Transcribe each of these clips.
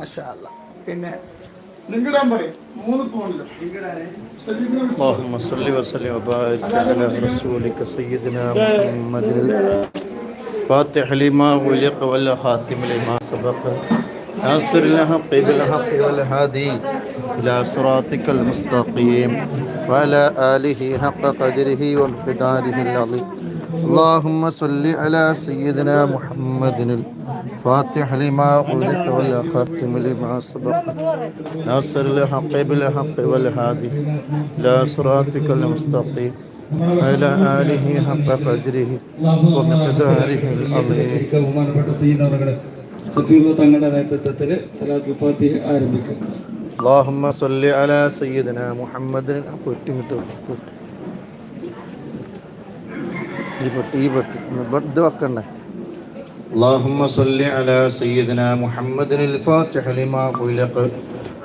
മാഷാ അല്ലാ. പിന്നെ നിങ്ങളുടെ പറയും മൂന്ന് ഫോണിലും സലീമിനെ വിളിച്ച് اللهم صل وسلم وبارك على رسولك سيدنا محمد الفاتح لما ولق والخاتم لما سبق ناصر الحق بالحق والهادي إلى صراطك المستقيم وعلى آله حق قدره وامتداره العظيم اللهم صل على سيدنا محمد الفاتح لما ولق والخاتم لما سبق ناصر الحق بالحق والهادي إلى صراطك المستقيم وعلى آله حق قدره ومقداره العظيم ചിരിക്ക ബഹുമാനപ്പെട്ട സീനറുകളെ സഫീള്ള തങ്ങളുടെ നേതൃത്വത്തിൽ സലാത്ത് ഫാത്തി ആരംഭിക്കും اللهم صل على سيدنا محمد കുറ്റിമിട്ട് ഈ പെട്ടി ഈ പെട്ടി ഇത് വെക്കണ്ടേ اللهم صل على سيدنا محمد الفاتح لما خلق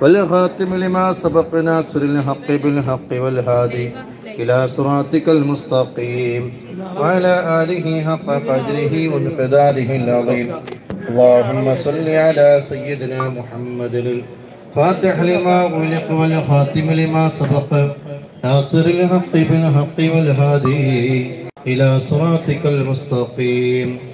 والخاتم لما سبق ناصر الحق بالحق والهادي إلى صراطك المستقيم وعلى آله حق قدره ومقداره العظيم. اللهم صل على سيدنا محمد الفاتح لما خلق والخاتم لما سبق ناصر الحق بالحق والهادي إلى صراطك المستقيم.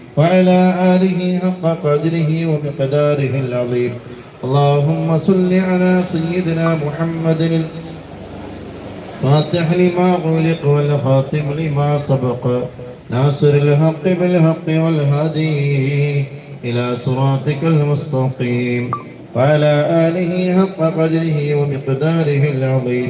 وعلى آله حق قدره ومقداره العظيم. اللهم صل على سيدنا محمد الفاتح لما غلق والخاتم لما سبق ناصر الحق بالحق والهادي إلى صراطك المستقيم. وعلى آله حق قدره ومقداره العظيم.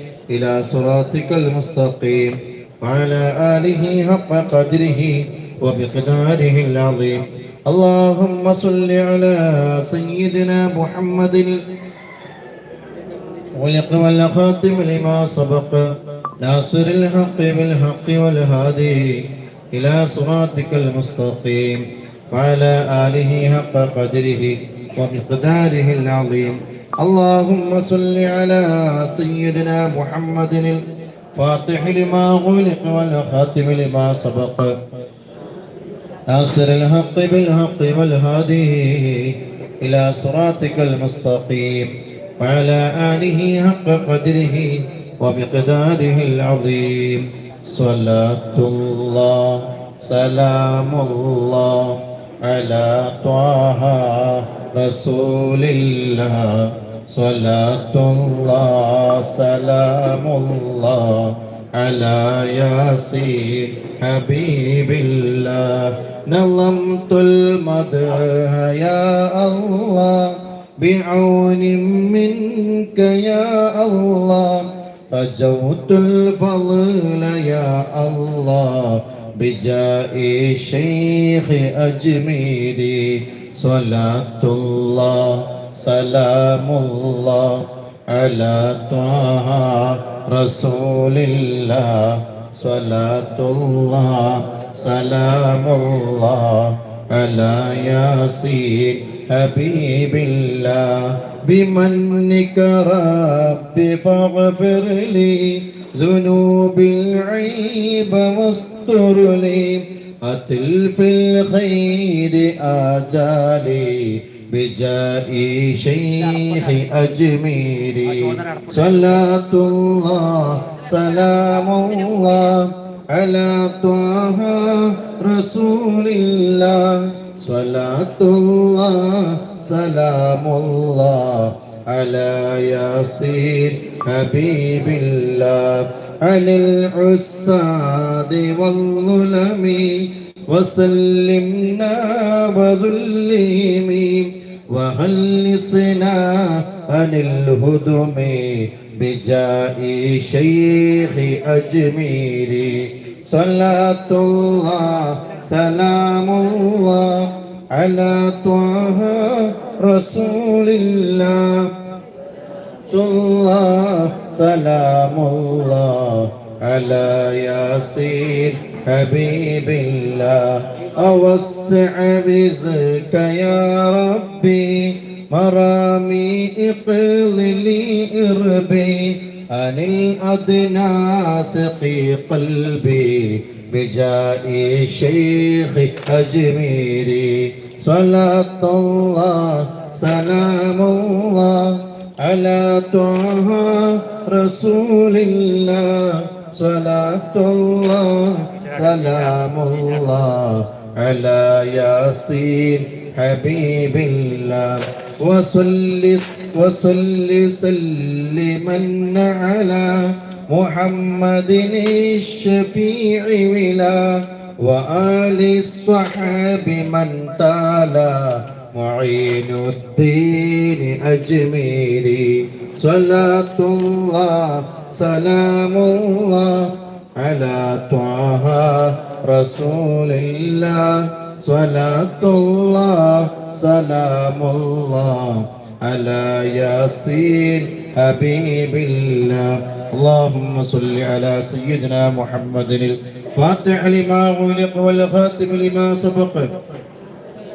إلى صراطك المستقيم وعلى آله حق قدره وبقداره العظيم اللهم صل على سيدنا محمد ولق والخاتم لما سبق ناصر الحق بالحق والهادي إلى صراطك المستقيم وعلى آله حق قدره ومقداره العظيم اللهم صل على سيدنا محمد الفاتح لما غلق والخاتم لما سبق ناصر الحق بالحق والهادي إلى صراطك المستقيم وعلى آله حق قدره ومقداره العظيم صلاة الله سلام الله على طه رسول الله. صلاة الله سلام الله على ياسين حبيب الله. نظمت المدح يا الله بعون منك يا الله. رجوت الفضل يا الله بجاء شيخ أجميري صلاة الله سلام الله على طه رسول الله. صلاة الله سلام الله على ياسين حبيب الله. بمنك رب فاغفر لي ذنوب العيب واستر لي أتل في الخير آجالي بجاء شيخ أجميري. صلاة الله سلام الله على طه رسول الله. صلاة الله سلام الله على ياسين حبيب الله عن العساد والظلم وسلمنا وذلهم وخلصنا عن الهدم بجاء شيخ أجميري صلاة الله سلام الله على طه رسول الله. الله سلام الله على ياسين حبيب الله أوسع رزقك يا ربي مرامي اقض لي اربي عن الأدناس قي قلبي بجاء شيخ أجميري صلاة الله سلام الله على طه رسول الله صلاة الله سلام الله على ياسين حبيب الله. وصل وصل سلمن على محمد الشفيع ولا وآل الصحاب من تالا. معين الدين أجميري صلاة الله سلام الله. على طه رسول الله. صلاة الله سلام الله. على ياسين حبيب الله. اللهم صل على سيدنا محمد الفاتح لما غلق والخاتم لما سبق.